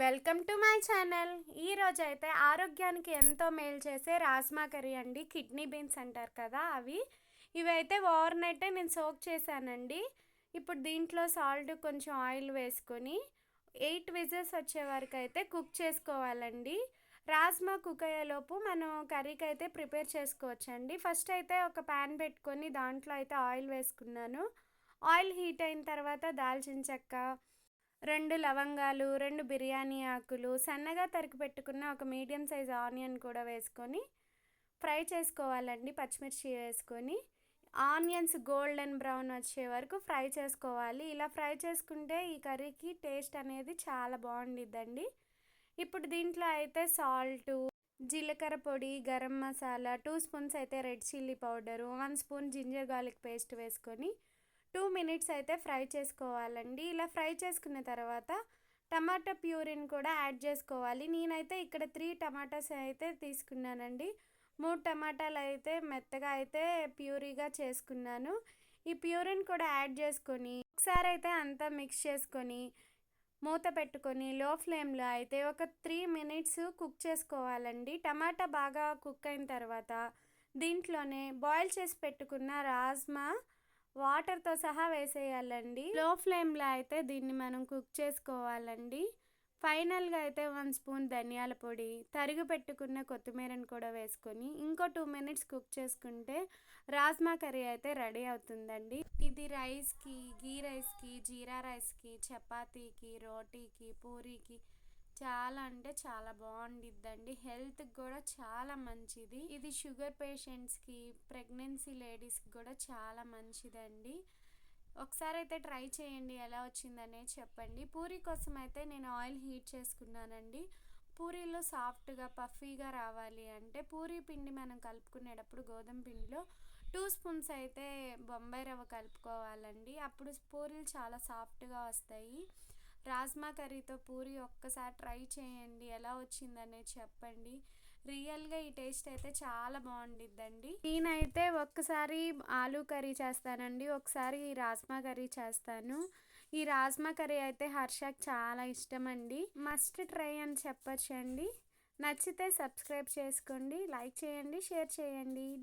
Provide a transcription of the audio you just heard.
Welcome to my channel. ఈరోజు అయితే ఆరోగ్యానికి ఎంతో మేలు చేసే రాజ్మా కర్రీ అండి. కిడ్నీ బీన్స్ అంటారు కదా అవి. ఇవైతే ఓవర్ నైట్ నేను సోక్ చేశానండి. ఇప్పుడు దీంట్లో సాల్ట్ కొంచెం ఆయిల్ వేసుకొని ఎయిట్ విజిల్స్ వచ్చే వరకు అయితే కుక్ చేసుకోవాలండి. రాజ్మా కుక్ అయ్యేలోపు మనం కర్రీకి అయితే ప్రిపేర్ చేసుకోవచ్చండి. ఫస్ట్ అయితే ఒక ప్యాన్ పెట్టుకొని దాంట్లో అయితే ఆయిల్ వేసుకున్నాను. ఆయిల్ హీట్ అయిన తర్వాత దాల్చిన చెక్క రెండు లవంగాలు రెండు బిర్యానీ ఆకులు సన్నగా తరిగి పెట్టుకున్న ఒక మీడియం సైజ్ ఆనియన్ కూడా వేసుకొని ఫ్రై చేసుకోవాలండి పచ్చిమిర్చి వేసుకొని. ఆనియన్స్ గోల్డెన్ బ్రౌన్ వచ్చే వరకు ఫ్రై చేసుకోవాలి. ఇలా ఫ్రై చేసుకుంటే ఈ కర్రీకి టేస్ట్ అనేది చాలా బాగుండిద్దండి. ఇప్పుడు దీంట్లో అయితే సాల్ట్ జీలకర్ర పొడి గరం మసాలా టూ స్పూన్స్ అయితే red chilli powder one spoon ginger garlic paste వేసుకొని టూ మినిట్స్ అయితే ఫ్రై చేసుకోవాలండి. ఇలా ఫ్రై చేసుకున్న తర్వాత టమాటా ప్యూరిన్ కూడా యాడ్ చేసుకోవాలి. నేనైతే ఇక్కడ త్రీ టమాటాస్ అయితే తీసుకున్నానండి. మూడు టమాటాలు అయితే మెత్తగా అయితే ప్యూరీగా చేసుకున్నాను. ఈ ప్యూరిన్ కూడా యాడ్ చేసుకొని ఒకసారి అయితే అంతా మిక్స్ చేసుకొని మూత పెట్టుకొని లో ఫ్లేమ్లో అయితే ఒక త్రీ మినిట్స్ కుక్ చేసుకోవాలండి. టమాటా బాగా కుక్ అయిన తర్వాత దీంట్లోనే బాయిల్ చేసి పెట్టుకున్న రాజ్మా వాటర్తో సహా వేసేయాలండి. లో ఫ్లేమ్లో అయితే దీన్ని మనం కుక్ చేసుకోవాలండి. ఫైనల్గా అయితే వన్ స్పూన్ ధనియాల పొడి తరిగి పెట్టుకున్న కొత్తిమీరని కూడా వేసుకొని ఇంకో టూ మినిట్స్ కుక్ చేసుకుంటే రాజ్మా కర్రీ అయితే రెడీ అవుతుందండి. ఇది రైస్కి గీ రైస్కి జీరా రైస్కి చపాతీకి రోటీకి పూరీకి చాలా అంటే చాలా బాగుండిద్దండి. హెల్త్కి కూడా చాలా మంచిది. ఇది షుగర్ పేషెంట్స్కి ప్రెగ్నెన్సీ లేడీస్కి కూడా చాలా మంచిదండి. ఒకసారి అయితే ట్రై చేయండి ఎలా వచ్చిందనే చెప్పండి. పూరి కోసం అయితే నేను ఆయిల్ హీట్ చేసుకున్నానండి. పూరీలో సాఫ్ట్గా పఫీగా రావాలి అంటే పూరీ పిండి మనం కలుపుకునేటప్పుడు గోధుమ పిండిలో టూ స్పూన్స్ అయితే బొంబాయి రవ్వ కలుపుకోవాలండి. అప్పుడు పూరీలు చాలా సాఫ్ట్గా వస్తాయి. రాజ్మా కర్రీతో పూరి ఒక్కసారి ట్రై చేయండి. ఎలా వచ్చిందనే చెప్పండి. రియల్గా ఈ టేస్ట్ అయితే చాలా బాగుండిద్దండి. నేనైతే ఒక్కసారి ఆలూ కర్రీ చేస్తానండి. ఒకసారి ఈ రాజ్మా కర్రీ చేస్తాను. ఈ రాజ్మా కర్రీ అయితే హర్షకు చాలా ఇష్టం అండి మస్ట్ ట్రై అని చెప్పచ్చండి. నచ్చితే సబ్స్క్రైబ్ చేసుకోండి. లైక్ చేయండి షేర్ చేయండి.